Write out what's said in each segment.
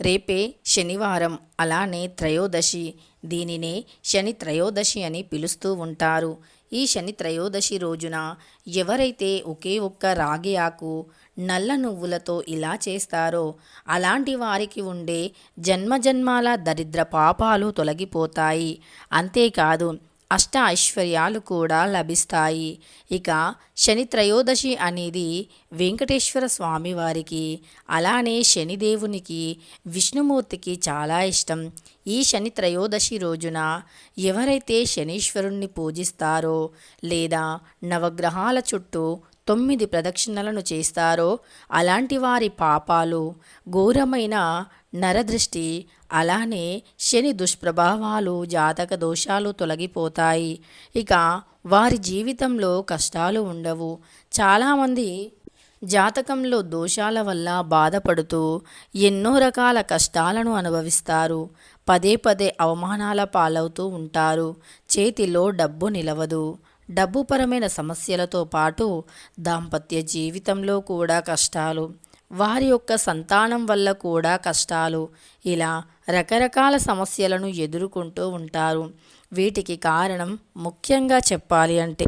రేపే శనివారం. అలానే త్రయోదశి. దీనినే శని త్రయోదశి అని పిలుస్తూ ఉంటారు. ఈ శని త్రయోదశి రోజున ఎవరైతే ఒకే ఒక్క రాగి ఆకు నల్ల నువ్వులతో ఇలా చేస్తారో అలాంటి వారికి ఉండే జన్మజన్మాల దరిద్ర పాపాలు తొలగిపోతాయి. అంతేకాదు అష్ట ఐశ్వర్యాలు కూడా లభిస్తాయి. ఇక శని త్రయోదశి అనేది వెంకటేశ్వర స్వామి వారికి అలానే శనిదేవునికి విష్ణుమూర్తికి చాలా ఇష్టం. ఈ శని త్రయోదశి రోజున ఎవరైతే శనీశ్వరుణ్ణి పూజిస్తారో లేదా నవగ్రహాల చుట్టూ తొమ్మిది ప్రదక్షిణలను చేస్తారో అలాంటి వారి పాపాలు ఘోరమైన నరదృష్టి అలానే శని దుష్ప్రభావాలు జాతక దోషాలు తొలగిపోతాయి. ఇక వారి జీవితంలో కష్టాలు ఉండవు. చాలామంది జాతకంలో దోషాల వల్ల బాధపడుతూ ఎన్నో రకాల కష్టాలను అనుభవిస్తారు. పదే పదే అవమానాల పాలవుతూ ఉంటారు. చేతిలో డబ్బు నిలవదు. డబ్బుపరమైన సమస్యలతో పాటు దాంపత్య జీవితంలో కూడా కష్టాలు వారి యొక్క సంతానం వల్ల కూడా కష్టాలు. ఇలా రకరకాల సమస్యలను ఎదుర్కొంటూ ఉంటారు. వీటికి కారణం ముఖ్యంగా చెప్పాలి అంటే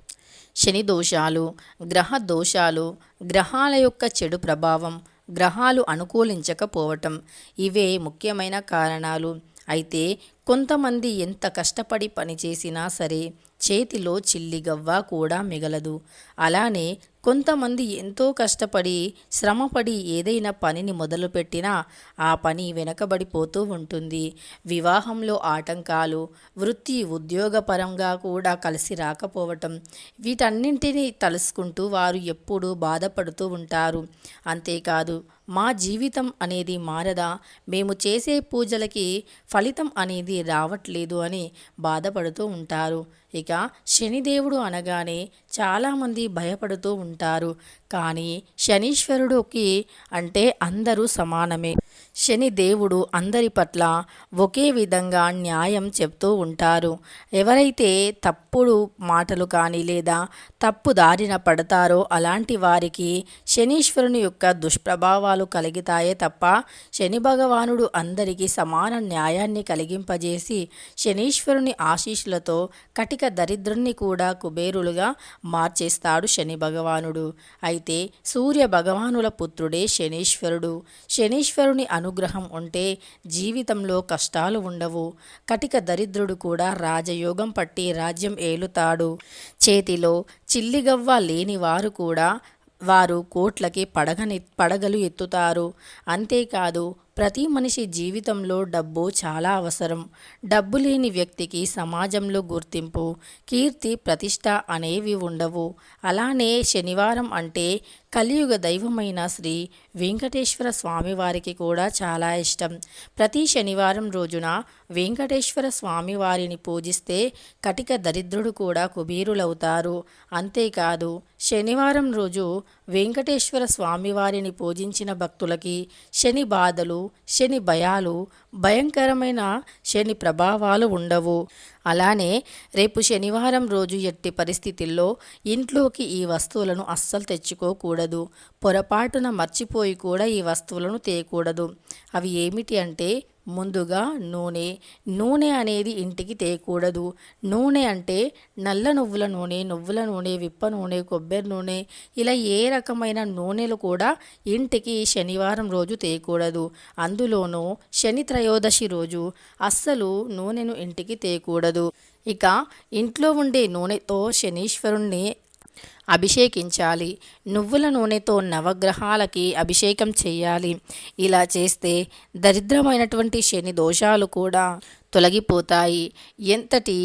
శని దోషాలు గ్రహ దోషాలు గ్రహాల యొక్క చెడు ప్రభావం గ్రహాలు అనుకూలించకపోవటం. ఇవే ముఖ్యమైన కారణాలు. అయితే కొంతమంది ఎంత కష్టపడి పనిచేసినా సరే చేతిలో చిల్లిగవ్వ కూడా మిగలదు. అలానే కొంతమంది ఎంతో కష్టపడి శ్రమపడి ఏదైనా పనిని మొదలుపెట్టినా ఆ పని వెనకబడిపోతూ ఉంటుంది. వివాహంలో ఆటంకాలు వృత్తి ఉద్యోగపరంగా కూడా కలిసి రాకపోవటం వీటన్నింటినీ తలుసుకుంటూ వారు ఎప్పుడూ బాధపడుతూ ఉంటారు. అంతేకాదు మా జీవితం అనేది మారదా? మేము చేసే పూజలకి ఫలితం అనేది రావట్లేదు అని బాధపడుతూ ఉంటారు. ఇక శనిదేవుడు అనగానే చాలామంది భయపడుతూ ఉంటారు కానీ శనీశ్వరుడికి అంటే అందరూ సమానమే. శని దేవుడు అందరి పట్ల ఒకే విధంగా న్యాయం చెప్తూ ఉంటారు. ఎవరైతే తప్పుడు మాటలు కానీ లేదా తప్పు దారిన పడతారో అలాంటి వారికి శనీశ్వరుని యొక్క దుష్ప్రభావాలు కలిగితాయే తప్ప శని భగవానుడు అందరికీ సమాన న్యాయాన్ని కలిగింపజేసి శనీశ్వరుని ఆశీస్సులతో కటిక దరిద్రుణ్ణి కూడా కుబేరులుగా మార్చేస్తాడు శని భగవానుడు. అయితే సూర్య భగవానుల పుత్రుడే శనీశ్వరుడు. శనీశ్వరుని అనుగ్రహం ఉంటే జీవితంలో కష్టాలు ఉండవు. కటిక దరిద్రుడు కూడా రాజయోగం పట్టి రాజ్యం ఏలుతాడు. చేతిలో చిల్లిగవ్వ లేని వారు కూడా వారు కోట్లకి పడగని పడగలు ఎత్తుతారు. అంతేకాదు ప్రతి మనిషి జీవితంలో డబ్బు చాలా అవసరం. డబ్బు లేని వ్యక్తికి సమాజంలో గుర్తింపు కీర్తి ప్రతిష్ట అనేవి ఉండవు. అలానే శనివారం అంటే కలియుగ దైవమైన శ్రీ వెంకటేశ్వర స్వామివారికి కూడా చాలా ఇష్టం. ప్రతి శనివారం రోజున వెంకటేశ్వర స్వామివారిని పూజిస్తే కటిక దరిద్రుడు కూడా కుబీరులవుతారు. అంతేకాదు శనివారం రోజు వెంకటేశ్వర స్వామివారిని పూజించిన భక్తులకి శని బాధలు శని భయాలు భయంకరమైన శని ప్రభావాలు ఉండవు. అలానే రేపు శనివారం రోజు ఎట్టి పరిస్థితుల్లో ఇంట్లోకి ఈ వస్తువులను అస్సలు తెచ్చుకోకూడదు. పొరపాటున మర్చిపోయి కూడా ఈ వస్తువులను తేయకూడదు అవి ఏమిటి అంటే ముందుగా నూనె నూనె అనేది ఇంటికి తేయకూడదు నూనె అంటే నల్ల నువ్వుల నూనె నువ్వుల నూనె విప్ప నూనె కొబ్బరి నూనె ఇలా ఏ రకమైన నూనెలు కూడా ఇంటికి శనివారం రోజు తేయకూడదు అందులోనూ శని త్రయోదశి రోజు అస్సలు నూనెను ఇంటికి తేయకూడదు ఇక ఇంట్లో ఉండే నూనెతో శనీశ్వరుణ్ణి అభిషేకించాలి. నువ్వుల నూనెతో నవగ్రహాలకి అభిషేకం చేయాలి. ఇలా చేస్తే దరిద్రమైనటువంటి శని దోషాలు కూడా తొలగిపోతాయి. ఎంతటి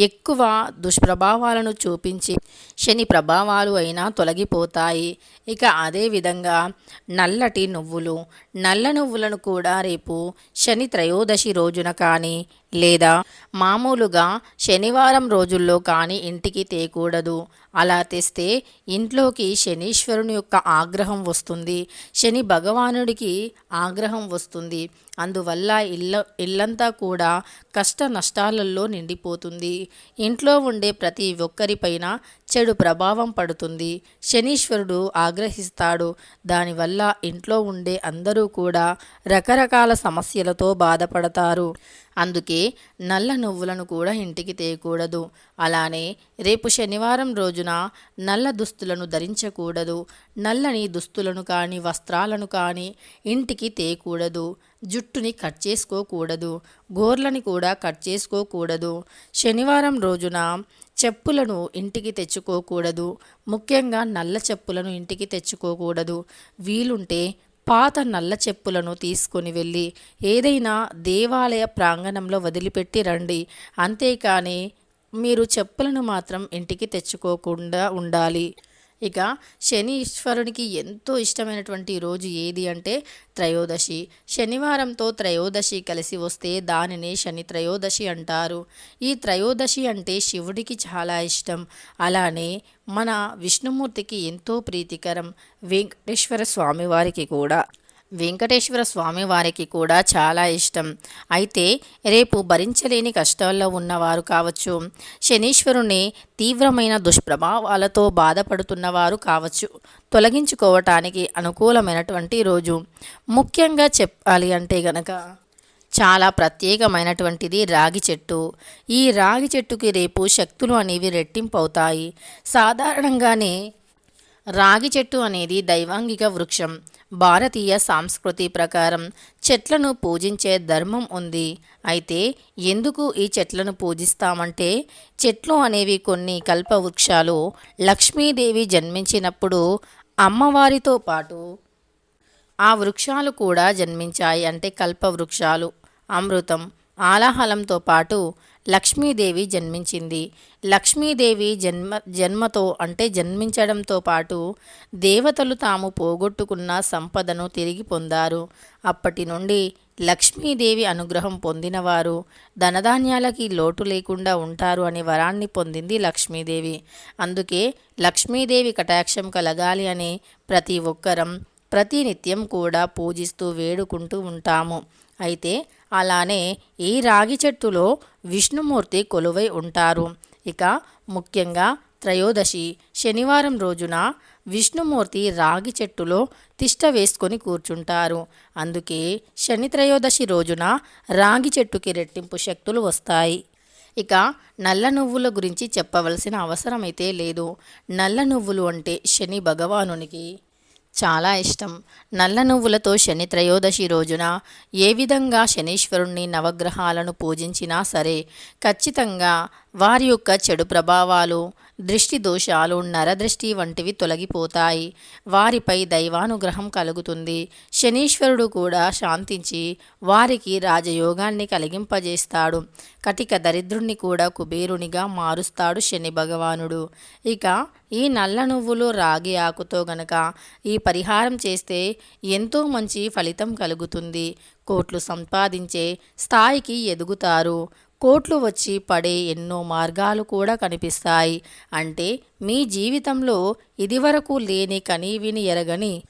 ఎక్కువ దుష్ప్రభావాలను చూపించి శని ప్రభావాలు అయినా తొలగిపోతాయి. ఇక అదేవిధంగా నల్లటి నువ్వులు నల్ల నువ్వులను కూడా రేపు శని త్రయోదశి రోజున కానీ లేదా మామూలుగా శనివారం రోజుల్లో కానీ ఇంటికి తేకూడదు. అలా తెస్తే చేస్తే ఇంట్లోకి శనీశ్వరుని యొక్క ఆగ్రహం వస్తుంది. శని భగవానుడికి ఆగ్రహం వస్తుంది. అందువల్ల ఇళ్ళ ఇల్లంతా కూడా కష్ట నష్టాలలో నిండిపోతుంది. ఇంట్లో ఉండే ప్రతి ఒక్కరిపైన చెడు ప్రభావం పడుతుంది. శనీశ్వరుడు ఆగ్రహిస్తాడు. దానివల్ల ఇంట్లో ఉండే అందరూ కూడా రకరకాల సమస్యలతో బాధపడతారు. అందుకే నల్ల నువ్వులను కూడా ఇంటికి తేయకూడదు అలానే రేపు శనివారం రోజున నల్ల దుస్తులను ధరించకూడదు. నల్లని దుస్తులను కానీ వస్త్రాలను కానీ ఇంటికి తేయకూడదు జుట్టుని కట్ చేసుకోకూడదు గోర్లని కూడా కట్ చేసుకోకూడదు. శనివారం రోజున చెప్పులను ఇంటికి తెచ్చుకోకూడదు ముఖ్యంగా నల్ల చెప్పులను ఇంటికి తెచ్చుకోకూడదు. వీలుంటే పాత నల్ల చెప్పులను తీసుకొని వెళ్ళి ఏదైనా దేవాలయ ప్రాంగణంలో వదిలిపెట్టి రండి. అంతేకాని మీరు చెప్పులను మాత్రం ఇంటికి తెచ్చుకోకుండా ఉండాలి. ఇక శనీశ్వరునికి ఎంతో ఇష్టమైనటువంటి రోజు ఏది అంటే త్రయోదశి. శనివారంతో త్రయోదశి కలిసి వస్తే దానిని శని త్రయోదశి అంటారు. ఈ త్రయోదశి అంటే శివుడికి చాలా ఇష్టం. అలానే మన విష్ణుమూర్తికి ఎంతో ప్రీతికరం. వెంకటేశ్వర స్వామివారికి కూడా. వెంకటేశ్వర స్వామి వారికి కూడా చాలా ఇష్టం. అయితే రేపు భరించలేని కష్టాల్లో ఉన్నవారు కావచ్చు శనీశ్వరుని తీవ్రమైన దుష్ప్రభావాలతో బాధపడుతున్నవారు కావచ్చు. తొలగించుకోవటానికి అనుకూలమైనటువంటి రోజు. ముఖ్యంగా చెప్పాలి అంటే గనక చాలా ప్రత్యేకమైనటువంటిది రాగి చెట్టు. ఈ రాగి చెట్టుకి రేపు శక్తులు అనేవి రెట్టింపు అవుతాయి సాధారణంగానే రాగి చెట్టు అనేది దైవాంగిక వృక్షం. భారతీయ సాంస్కృతి ప్రకారం చెట్లను పూజించే ధర్మం ఉంది. అయితే ఎందుకు ఈ చెట్లను పూజిస్తామంటే చెట్లు అనేవి కొన్ని కల్పవృక్షాలు లక్ష్మీదేవి జన్మించినప్పుడు అమ్మవారితో పాటు ఆ వృక్షాలు కూడా జన్మించాయి. అంటే కల్పవృక్షాలు అమృతం ఆలాహలంతో పాటు లక్ష్మీదేవి జన్మించింది. లక్ష్మీదేవి జన్మ జన్మతో అంటే జన్మించడంతో పాటు దేవతలు తాము పోగొట్టుకున్న సంపదను తిరిగి పొందారు. అప్పటి నుండి లక్ష్మీదేవి అనుగ్రహం పొందినవారు. ధనధాన్యాలకి లోటు లేకుండా ఉంటారు అనే వరాన్ని పొందింది లక్ష్మీదేవి. అందుకే లక్ష్మీదేవి కటాక్షం కలగాలి అని ప్రతి ఒక్కరం ప్రతినిత్యం కూడా పూజిస్తూ వేడుకుంటూ ఉంటాము. అయితే అలానే ఈ రాగి చెట్టులో విష్ణుమూర్తి కొలువై ఉంటారు. ఇక ముఖ్యంగా త్రయోదశి శనివారం రోజున విష్ణుమూర్తి రాగి చెట్టులో తిష్ట వేసుకొని కూర్చుంటారు. అందుకే శని త్రయోదశి రోజున రాగి చెట్టుకి రెట్టింపు శక్తులు వస్తాయి. ఇక నల్ల నువ్వుల గురించి చెప్పవలసిన అవసరమైతే లేదు. నల్ల నువ్వులు అంటే శని భగవానునికి చాలా ఇష్టం. నల్ల నువ్వులతో శని త్రయోదశి రోజున ఏ విధంగా శనీశ్వరుణ్ణి నవగ్రహాలను పూజించినా సరే ఖచ్చితంగా వారి యొక్క చెడు ప్రభావాలు దృష్టి దోషాలు నరదృష్టి వంటివి తొలగిపోతాయి. వారిపై దైవానుగ్రహం కలుగుతుంది. శనీశ్వరుడు కూడా శాంతించి వారికి రాజయోగాన్ని కలిగింపజేస్తాడు. కటిక దరిద్రుణ్ణి కూడా కుబేరునిగా మారుస్తాడు శని భగవానుడు. ఇక ఈ నల్ల నువ్వులు రాగి ఆకుతో గనక ఈ పరిహారం చేస్తే ఎంతో మంచి ఫలితం కలుగుతుంది. కోట్లు సంపాదించే స్థాయికి ఎదుగుతారు. కోట్లు వచ్చి పడే ఎన్నో మార్గాలు కూడా కనిపిస్తాయి. అంటే మీ జీవితంలో ఇదివరకు లేని కనీవిని ఎరగని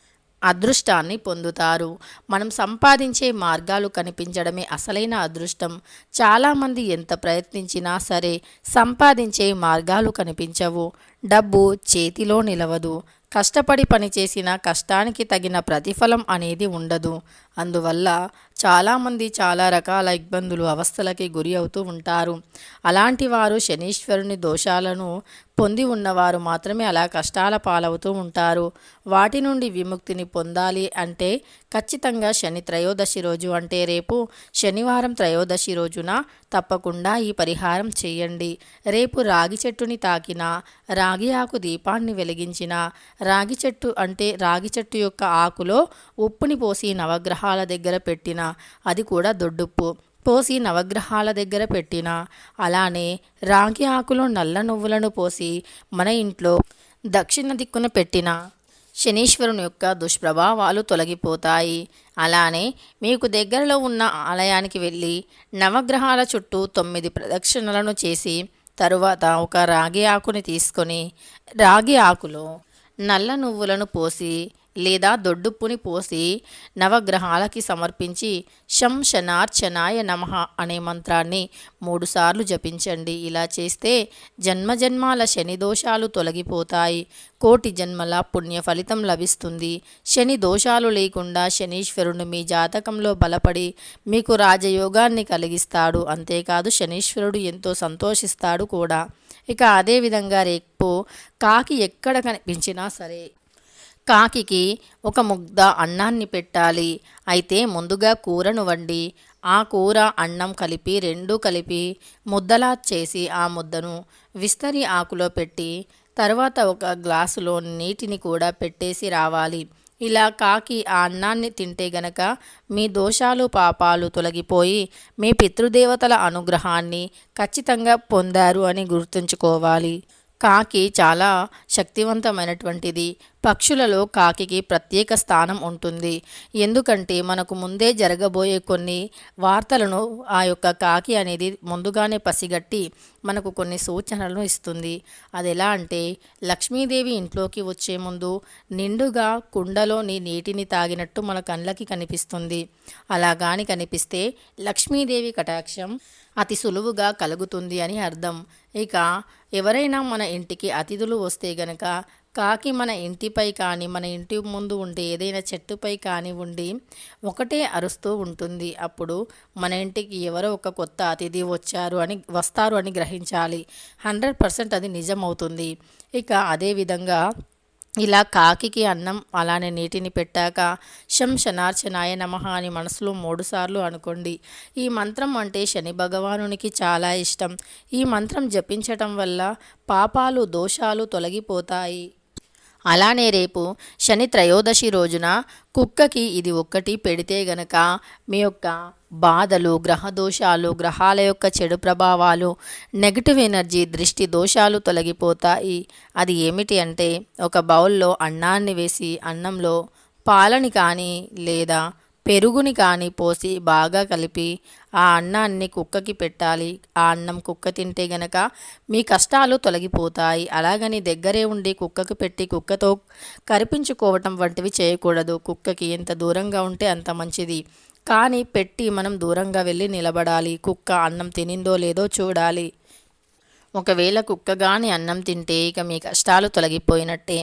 అదృష్టాన్ని పొందుతారు. మనం సంపాదించే మార్గాలు కనిపించడమే అసలైన అదృష్టం. చాలామంది ఎంత ప్రయత్నించినా సరే సంపాదించే మార్గాలు కనిపించవు. డబ్బు చేతిలో నిలవదు. కష్టపడి పనిచేసిన కష్టానికి తగిన ప్రతిఫలం అనేది ఉండదు. అందువల్ల చాలామంది చాలా రకాల ఇబ్బందులు అవస్థలకి గురి అవుతూ ఉంటారు. అలాంటి వారు శనీశ్వరుని దోషాలను పొంది ఉన్నవారు మాత్రమే అలా కష్టాల పాలవుతూ ఉంటారు. వాటి నుండి విముక్తిని పొందాలి అంటే ఖచ్చితంగా శని త్రయోదశి రోజు అంటే రేపు శనివారం త్రయోదశి రోజున తప్పకుండా ఈ పరిహారం చేయండి. రేపు రాగి చెట్టుని తాకిన రాగి ఆకు దీపాన్ని వెలిగించిన రాగి చెట్టు అంటే రాగి చెట్టు యొక్క ఆకులో ఉప్పుని పోసి నవగ్రహాల దగ్గర పెట్టిన అది కూడా దొడ్డుప్పు. పోసి నవగ్రహాల దగ్గర పెట్టిన. అలానే రాగి ఆకులో నల్ల నువ్వులను పోసి మన ఇంట్లో దక్షిణ దిక్కున పెట్టిన. శనీశ్వరుని యొక్క దుష్ప్రభావాలు తొలగిపోతాయి. అలానే మీకు దగ్గరలో ఉన్న ఆలయానికి వెళ్ళి నవగ్రహాల చుట్టూ తొమ్మిది ప్రదక్షిణలను చేసి తరువాత ఒక రాగి ఆకుని తీసుకొని రాగి ఆకులో నల్ల నువ్వులను పోసి లేదా దొడ్డుప్పుని పోసి నవగ్రహాలకి సమర్పించి శం శనార్చనాయ నమః అనే మంత్రాన్ని మూడుసార్లు జపించండి. ఇలా చేస్తే జన్మజన్మాల శని దోషాలు తొలగిపోతాయి. కోటి జన్మల పుణ్య ఫలితం లభిస్తుంది. శని దోషాలు లేకుండా శనీశ్వరుడు మీ జాతకంలో బలపడి మీకు రాజయోగాన్ని కలిగిస్తాడు. అంతేకాదు శనీశ్వరుడు ఎంతో సంతోషిస్తాడు కూడా. ఇక అదేవిధంగా రేపు కాకి ఎక్కడ కనిపించినా సరే కాకికి ఒక ముద్ద అన్నాన్ని పెట్టాలి. అయితే ముందుగా కూరను వండి ఆ కూర అన్నం కలిపి రెండు కలిపి ముద్దలా చేసి ఆ ముద్దను విస్తరి ఆకులో పెట్టి తర్వాత ఒక గ్లాసులో నీటిని కూడా పెట్టేసి రావాలి. ఇలా కాకి ఆ అన్నాన్ని తింటే గనక మీ దోషాలు పాపాలు తొలగిపోయి మీ పితృదేవతల అనుగ్రహాన్ని ఖచ్చితంగా పొందారు అని గుర్తుంచుకోవాలి. కాకి చాలా శక్తివంతమైనటువంటిది. పక్షులలో కాకికి ప్రత్యేక స్థానం ఉంటుంది. ఎందుకంటే మనకు ముందే జరగబోయే కొన్ని వార్తలను ఆ యొక్క కాకి అనేది ముందుగానే పసిగట్టి మనకు కొన్ని సూచనలను ఇస్తుంది. అది ఎలా అంటే లక్ష్మీదేవి ఇంట్లోకి వచ్చే ముందు నిండుగా కుండలోని నీటిని తాగినట్టు మన కళ్ళకి కనిపిస్తుంది. అలా గాని కనిపిస్తే లక్ష్మీదేవి కటాక్షం అతి సులువుగా కలుగుతుంది అని అర్థం. ఇక ఎవరైనా మన ఇంటికి అతిథులు వస్తే గనక కాకి మన ఇంటిపై కానీ మన ఇంటి ముందు ఉండే ఏదైనా చెట్టుపై కానీ ఉండి ఒకటే అరుస్తూ ఉంటుంది. అప్పుడు మన ఇంటికి ఎవరో ఒక కొత్త అతిథి వచ్చారు అని వస్తారు అని గ్రహించాలి. హండ్రెడ్ పర్సెంట్ అది నిజమవుతుంది. ఇక అదేవిధంగా ఇలా కాకికి అన్నం అలానే నీటిని పెట్టాక శం శనార్చనాయ నమ అని మనసులో మూడుసార్లు అనుకోండి. ఈ మంత్రం అంటే శని భగవానునికి చాలా ఇష్టం. ఈ మంత్రం జపించటం వల్ల పాపాలు దోషాలు తొలగిపోతాయి. అలానే రేపు శని త్రయోదశి రోజున కుక్కకి ఇది ఒక్కటి పెడితే గనక మీ యొక్క బాధలు గ్రహ దోషాలు గ్రహాల యొక్క చెడు ప్రభావాలు నెగిటివ్ ఎనర్జీ దృష్టి దోషాలు తొలగిపోతాయి. అది ఏమిటి అంటే ఒక బౌల్లో అన్నాన్ని వేసి అన్నంలో పాలని కానీ లేదా పెరుగుని కానీ పోసి బాగా కలిపి ఆ అన్నాన్ని కుక్కకి పెట్టాలి. ఆ అన్నం కుక్క తింటే గనక మీ కష్టాలు తొలగిపోతాయి. అలాగని దగ్గరే ఉండి కుక్కకు పెట్టి కుక్కతో కరిపించుకోవటం వంటివి చేయకూడదు. కుక్కకి ఎంత దూరంగా ఉంటే అంత మంచిది. కానీ పెట్టి మనం దూరంగా వెళ్ళి నిలబడాలి. కుక్క అన్నం తినిందో లేదో చూడాలి. ఒకవేళ కుక్క కానీ అన్నం తింటే ఇక మీ కష్టాలు తొలగిపోయినట్టే.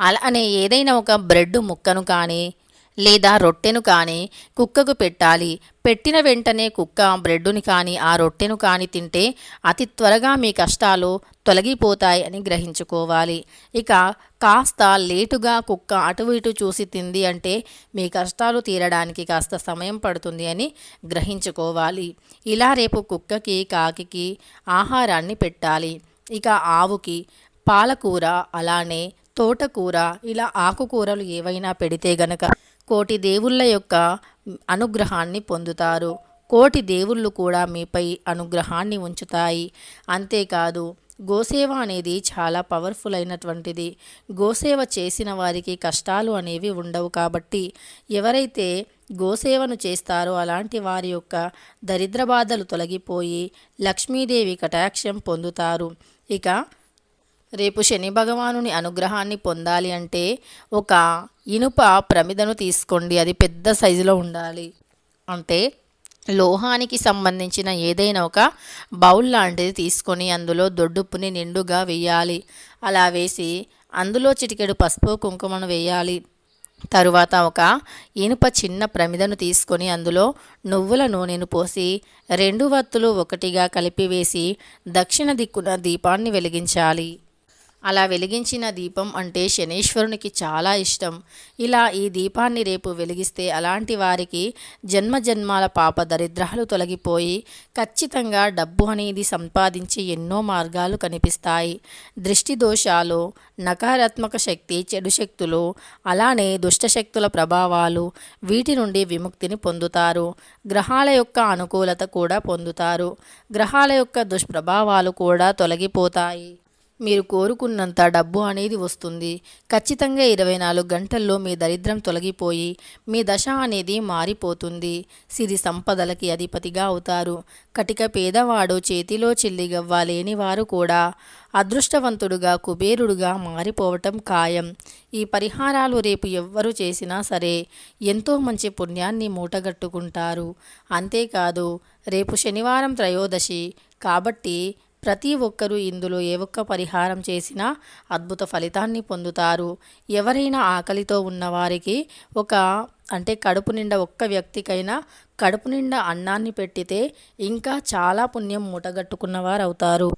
అలానే ఏదైనా ఒక బ్రెడ్ ముక్కను కానీ లేదా రొట్టెను కానీ కుక్కకు పెట్టాలి. పెట్టిన వెంటనే కుక్క బ్రెడ్డుని కానీ ఆ రొట్టెను కానీ తింటే అతి త్వరగా మీ కష్టాలు తొలగిపోతాయి అని గ్రహించుకోవాలి. ఇక కాస్త లేటుగా కుక్క అటు ఇటు చూసి తింది అంటే మీ కష్టాలు తీరడానికి కాస్త సమయం పడుతుంది అని గ్రహించుకోవాలి. ఇలా రేపు కుక్కకి కాకి ఆహారాన్ని పెట్టాలి. ఇక ఆవుకి పాలకూర అలానే తోటకూర ఇలా ఆకుకూరలు ఏవైనా పెడితే గనక కోటి దేవుళ్ళ యొక్క అనుగ్రహాన్ని పొందుతారు. కోటి దేవుళ్ళు కూడా మీపై అనుగ్రహాన్ని ఉంచుతాయి. అంతేకాదు గోసేవ అనేది చాలా పవర్ఫుల్ అయినటువంటిది. గోసేవ చేసిన వారికి కష్టాలు అనేవి ఉండవు కాబట్టి ఎవరైతే గోసేవను చేస్తారో అలాంటి వారి యొక్క దరిద్ర బాధలు తొలగిపోయి లక్ష్మీదేవి కటాక్షం పొందుతారు. ఇక రేపు శని భగవానుని అనుగ్రహాన్ని పొందాలి అంటే ఒక ఇనుప ప్రమిదను తీసుకోండి. అది పెద్ద సైజులో ఉండాలి. అంటే లోహానికి సంబంధించిన ఏదైనా ఒక బౌల్ లాంటిది తీసుకొని అందులో దొడ్డుప్పుని నిండుగా వేయాలి. అలా వేసి అందులో చిటికెడు పసుపు కుంకుమను వేయాలి. తరువాత ఒక ఇనుప చిన్న ప్రమిదను తీసుకొని అందులో నువ్వుల నూనెను పోసి రెండు వత్తులు ఒకటిగా కలిపి వేసి దక్షిణ దిక్కున దీపాన్ని వెలిగించాలి. అలా వెలిగించిన దీపం అంటే శనీశ్వరునికి చాలా ఇష్టం. ఇలా ఈ దీపాన్ని రేపు వెలిగిస్తే అలాంటి వారికి జన్మ జన్మాల పాప దరిద్రాలు తొలగిపోయి ఖచ్చితంగా డబ్బు అనేది సంపాదించి ఎన్నో మార్గాలు కనిపిస్తాయి. దృష్టి దోషాలు నకారాత్మక శక్తి చెడు శక్తులు అలానే దుష్టశక్తుల ప్రభావాలు వీటి నుండి విముక్తిని పొందుతారు. గ్రహాల యొక్క అనుకూలత కూడా పొందుతారు. గ్రహాల యొక్క దుష్ప్రభావాలు కూడా తొలగిపోతాయి. మీరు కోరుకున్నంత డబ్బు అనేది వస్తుంది. ఖచ్చితంగా ఇరవై నాలుగు గంటల్లో మీ దరిద్రం తొలగిపోయి మీ దశ అనేది మారిపోతుంది. సిరి సంపదలకి అధిపతిగా అవుతారు. కటిక పేదవాడు చేతిలో చిల్లిగవ్వ లేని వారు కూడా అదృష్టవంతుడుగా కుబేరుడుగా మారిపోవటం ఖాయం. ఈ పరిహారాలు రేపు ఎవ్వరు చేసినా సరే ఎంతో మంచి పుణ్యాన్ని మూటగట్టుకుంటారు. అంతేకాదు రేపు శనివారం త్రయోదశి కాబట్టి ప్రతి ఒక్కరూ ఇందులో ఏ ఒక్క పరిహారం చేసినా అద్భుత ఫలితాన్ని పొందుతారు. ఎవరైనా ఆకలితో ఉన్నవారికి ఒక అంటే కడుపు నిండా ఒక్క వ్యక్తికైనా కడుపు నిండా అన్నాన్ని పెట్టితే ఇంకా చాలా పుణ్యం మూటగట్టుకున్నవారు అవుతారు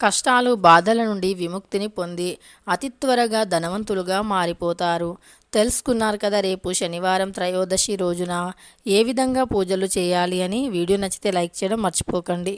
కష్టాలు బాధల నుండి విముక్తిని పొంది అతి త్వరగా ధనవంతులుగా మారిపోతారు. తెలుసుకున్నారు కదా రేపు శనివారం త్రయోదశి రోజున ఏ విధంగా పూజలు చేయాలి అని వీడియో నచ్చితే లైక్ చేయడం మర్చిపోకండి.